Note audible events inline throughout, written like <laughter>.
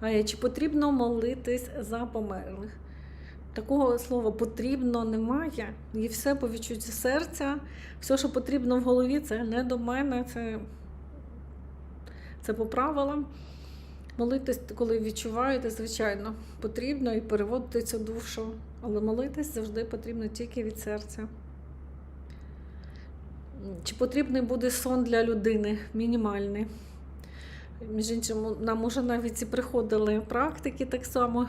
Чи потрібно молитись за померлих? Такого слова потрібно немає. І все по відчутті серця. Все, що потрібно в голові, це не до мене, це, це по правилам. Молитись, коли відчуваєте, звичайно, потрібно і переводити цю душу. Але молитись завжди потрібно тільки від серця. Чи потрібний буде сон для людини? Мінімальний. Між іншим, нам уже навіть і приходили практики так само.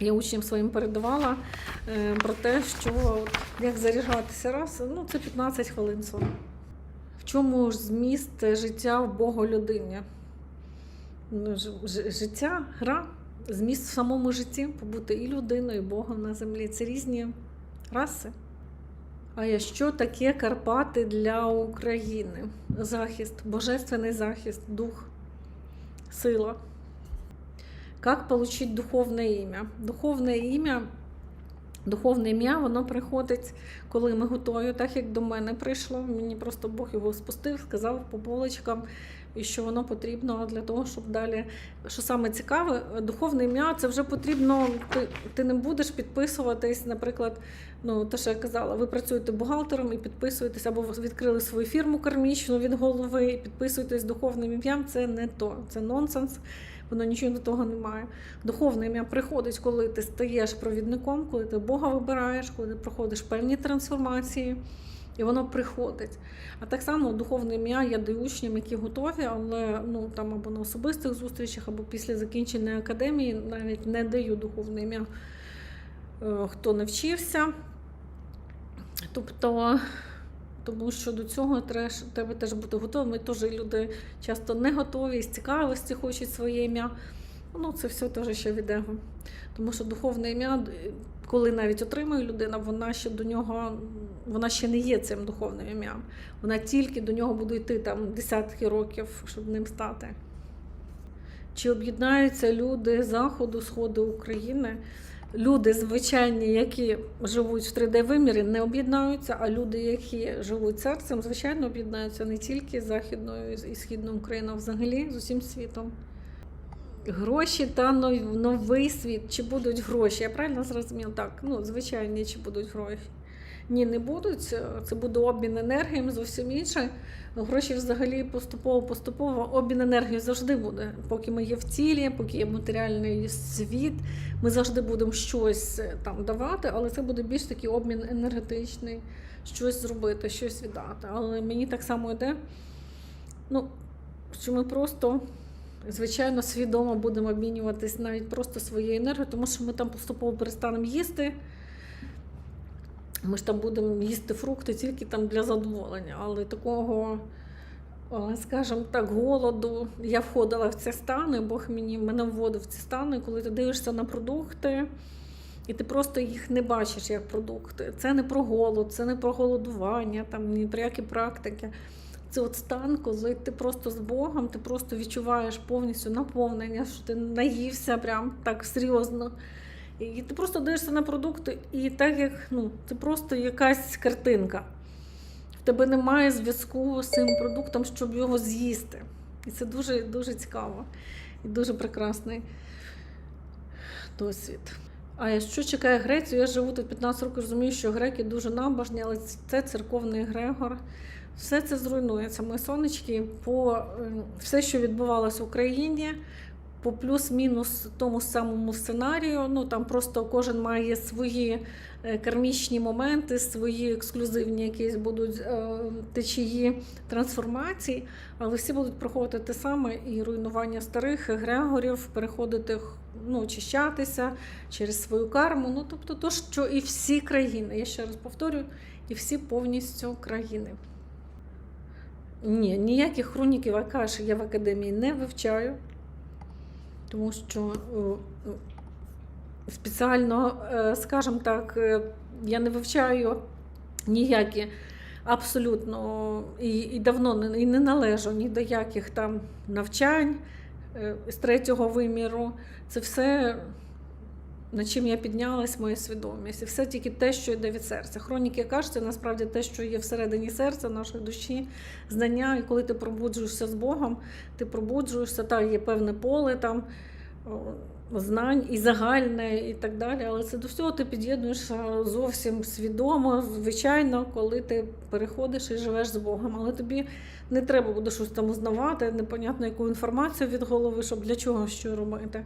Я учням своїм передавала е, про те, що як заряджатися раз, ну це 15 хвилин сон. В чому ж зміст життя в Бога людині? Ну, Життя, гра, зміст в самому житті, побути і людиною, і Богом на землі. Це різні раси. А що таке Карпати для України? Захист, божественний захист, дух, сила. Как получить духовне ім'я? Духовне ім'я, духовне ім'я, воно приходить, коли ми готові, так як до мене прийшло. Мені просто Бог його спустив, сказав по полочкам, і що воно потрібно для того, щоб далі. Що саме цікаве, духовне ім'я це вже потрібно. Ти, ти не будеш підписуватись, наприклад, ну те, що я казала, ви працюєте бухгалтером і підписуєтесь, або відкрили свою фірму кармічну від голови і підписуєтесь духовним ім'ям. Це не то, це нонсенс. Воно нічого до того не має. Духовне ім'я приходить, коли ти стаєш провідником, коли ти Бога вибираєш, коли ти проходиш певні трансформації, і воно приходить. А так само духовне ім'я я даю учням, які готові, але ну там або на особистих зустрічах, або після закінчення академії навіть не даю духовне ім'я, е, хто не вчився. Тобто. Тому що до цього треба теж бути готовим. Ми теж люди часто не готові, з цікавості хочуть своє ім'я. Ну, це все теж ще від его. Тому що духовне ім'я, коли навіть отримує людина, вона ще до нього, вона ще не є цим духовним ім'ям. Вона тільки до нього буде йти там десятки років, щоб ним стати. Чи об'єднаються люди Заходу, Сходу України? Люди звичайні, які живуть в 3D-вимірі, не об'єднаються, а люди, які живуть серцем, звичайно, об'єднаються не тільки з Західною і Східною Україною, а взагалі з усім світом. Гроші та новий світ. Чи будуть гроші? Я правильно зрозуміла? Так, ну, звичайні, чи будуть гроші. Ні, не будуть. Це буде обмін енергіями, зовсім інше. Гроші взагалі поступово-поступово. Обмін енергії завжди буде. Поки ми є в тілі, поки є матеріальний світ, ми завжди будемо щось е, там давати, але це буде більш такий обмін енергетичний, щось зробити, щось віддати. Але мені так само йде, ну, що ми просто. Звичайно, свідомо будемо обмінюватись навіть просто своєю енергією, тому що ми там поступово перестанемо їсти. Ми ж там будемо їсти фрукти тільки там для задоволення, але такого, скажімо так, голоду. Я входила в ці стани, Бог мені мене вводив в ці стани, коли ти дивишся на продукти, і ти просто їх не бачиш як продукти. Це не про голод, це не про голодування, там ні про які практики. Це от стан, коли ти просто з Богом, ти просто відчуваєш повністю наповнення, що ти наївся прям так серйозно. І ти просто дивишся на продукти, і так як ну, це просто якась картинка. В тебе немає зв'язку з цим продуктом, щоб його з'їсти. І це дуже дуже цікаво і дуже прекрасний досвід. А що чекає Грецію? Я живу тут 15 років, розумію, що греки дуже набожні, але це церковний Грегор. Все це зруйнується. Мої сонечки, по е, все, що відбувалося в Україні, по плюс-мінус тому самому сценарію. Ну там просто кожен має свої е, кармічні моменти, свої ексклюзивні якісь будуть е, течії трансформацій, але всі будуть проходити те саме і руйнування старих егрегорів, переходити ну, очищатися через свою карму. Ну тобто, то, що і всі країни, я ще раз повторюю, і всі повністю країни. Ні, ніяких хроніків Акаші я в академії не вивчаю, тому що е, спеціально, е, скажімо так, е, я не вивчаю ніякі абсолютно і, і давно і не належу ні до яких там навчань е, з третього виміру. Це все. Над чим я піднялась, моя свідомість, і все тільки те, що йде від серця. Хроніки кажуть, це насправді те, що є всередині серця, нашої душі, знання. І коли ти пробуджуєшся з Богом, ти пробуджуєшся, та є певне поле там знань і загальне, і так далі. Але це до всього ти під'єднуєшся зовсім свідомо, звичайно, коли ти переходиш і живеш з Богом. Але тобі не треба буде щось там узнавати, непонятно яку інформацію від голови, щоб для чого що робити.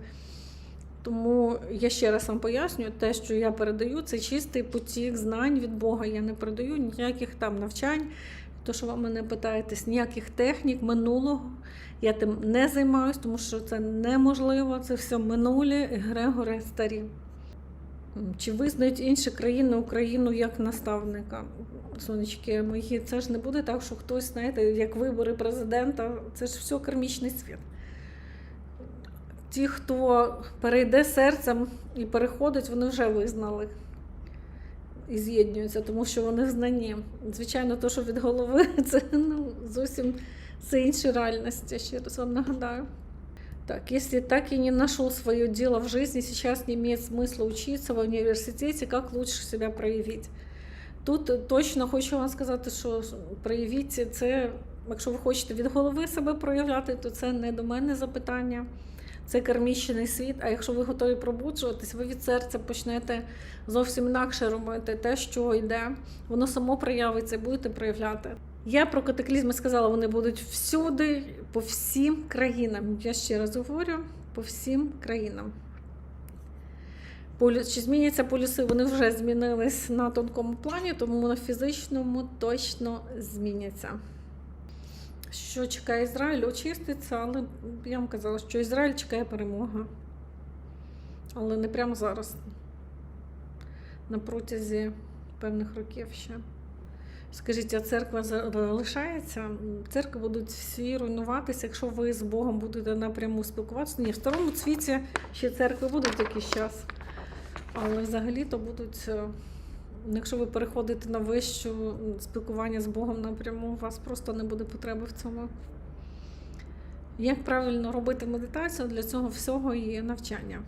Тому я ще раз вам пояснюю, те, що я передаю, це чистий потік знань від Бога. Я не передаю ніяких там навчань, то, що ви мене питаєтесь, ніяких технік минулого. Я тим не займаюся, тому що це неможливо, це все минулі Грегори старі. Чи визнають інші країни Україну як наставника? Сонечки мої, це ж не буде так, що хтось, знаєте, як вибори президента, це ж все кармічний світ. Ті, хто перейде серцем і переходить, вони вже визнали і з'єднуються, тому що вони в знанні. Звичайно, то, що від голови, <laughs> це ну, зовсім це інші реальності, ще раз вам нагадаю. Так, если так и не нашел свое дело в жизни, сейчас не имеет смысла учиться в университете, как лучше себя проявить? Тут точно хочу вам сказати, що проявіть це, якщо ви хочете від голови себе проявляти, то це не до мене запитання, це кармічний світ. А якщо ви готові пробуджуватись, ви від серця почнете зовсім інакше робити те, що йде, воно само проявиться будете проявляти. Я про катаклізми сказала, вони будуть всюди, по всім країнам. Я ще раз говорю, по всім країнам. Чи зміняться полюси? Вони вже змінились на тонкому плані, тому на фізичному точно зміняться. Що чекає Ізраїль? Очиститься, але я вам казала, що Ізраїль чекає перемога. Але не прямо зараз. На протязі певних років ще. Скажіть, а церква залишається? Церкви будуть всі руйнуватися, якщо ви з Богом будете напряму спілкуватися. Ні, в старому світі ще церкви будуть якийсь час. Але взагалі-то будуть, е, якщо ви переходите на вищу спілкування з Богом напряму, у вас просто не буде потреби в цьому. Як правильно робити медитацію, для цього всього є навчання.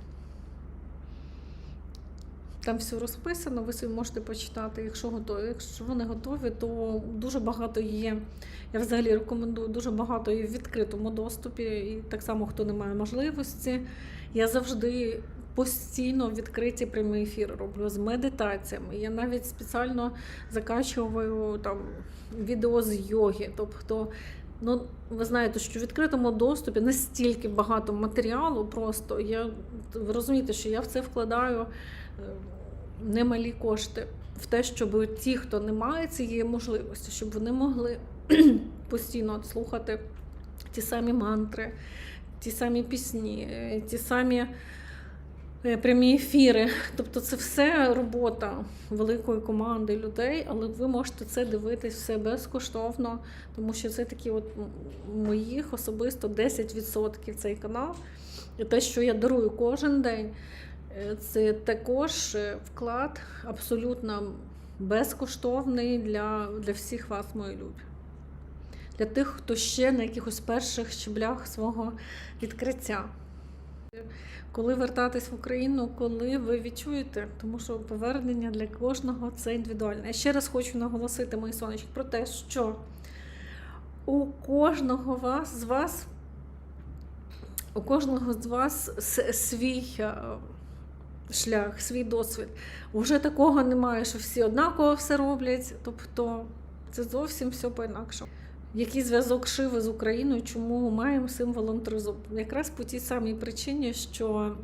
Там все розписано, ви собі можете почитати, якщо готові. Якщо ви не готові, то дуже багато є. Я взагалі рекомендую дуже багато є в відкритому доступі. І так само, хто не має можливості. Я завжди постійно відкриті прямі ефіри роблю з медитаціями. Я навіть спеціально закачую там відео з йоги. Тобто, ну ви знаєте, що в відкритому доступі настільки багато матеріалу, просто я ви розумієте, що я в це вкладаю. е, Немалі кошти в те, щоб ті, хто не має цієї можливості, щоб вони могли <clears throat> постійно слухати ті самі мантри, ті самі пісні, е, ті самі прямі ефіри. <laughs> Тобто це все робота великої команди людей, але ви можете це дивитись все безкоштовно, тому що це такі от моїх особисто 10% цей канал. І те, що я дарую кожен день. Е, Це також е, вклад абсолютно безкоштовний для, для всіх вас, мої любі. Для тих, хто ще на якихось перших щеблях свого відкриття. Коли вертатись в Україну, коли ви відчуєте, тому що повернення для кожного це індивідуальне. Я ще раз хочу наголосити, мої сонечки, про те, що у кожного вас з вас, у кожного з вас свій е, шлях, свій досвід. Уже такого немає, що всі однаково все роблять. Тобто це зовсім все по-інакшому. Який зв'язок Шиви з Україною, чому маємо символом тризуб? Якраз по тій самій причині, що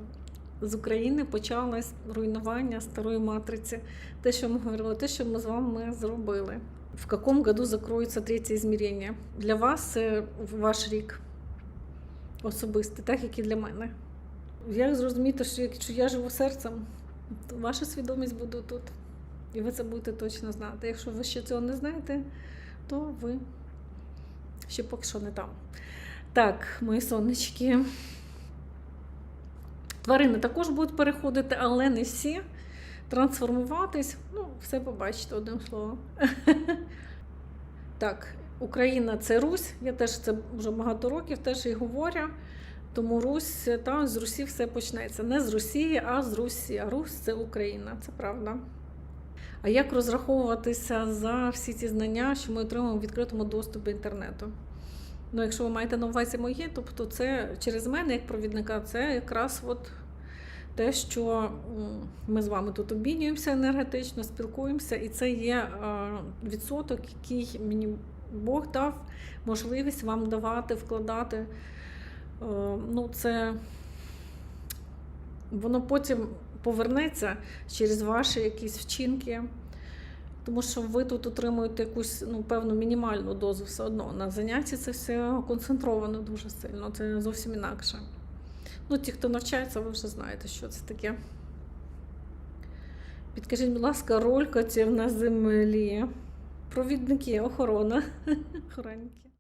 з України почалось руйнування старої матриці. Те, що ми говорили, те, що ми з вами зробили. В якому году закроється третє ізмірення? Для вас ваш рік особистий, так як і для мене. Як зрозуміти, що якщо я живу серцем, то ваша свідомість буде тут. І ви це будете точно знати. Якщо ви ще цього не знаєте, то ви ще поки що не там. Так, мої сонечки. Тварини також будуть переходити, але не всі. Трансформуватись, ну, все побачите одним словом. <laughs> Так, Україна це Русь. Я теж це вже багато років теж і говорю. Тому Русь, та з Русі все почнеться. Не з Росії, а з Русі. А Русь це Україна, це правда. А як розраховуватися за всі ці знання, що ми отримуємо в відкритому доступі інтернету? Ну, якщо ви маєте на увазі моє, тобто це через мене, як провідника, це якраз от те, що ми з вами тут обмінюємося енергетично, спілкуємося, і це є е, відсоток, який мені Бог дав можливість вам давати, вкладати. Е, Ну, це воно потім повернеться через ваші якісь вчинки. Тому що ви тут отримуєте якусь ну, певну мінімальну дозу все одно. На занятті це все концентровано дуже сильно, це зовсім інакше. Ну, ті, хто навчається, ви вже знаєте, що це таке. Підкажіть, будь ласка, роль котів на землі. Провідники, охорона. <laughs> Охоронники.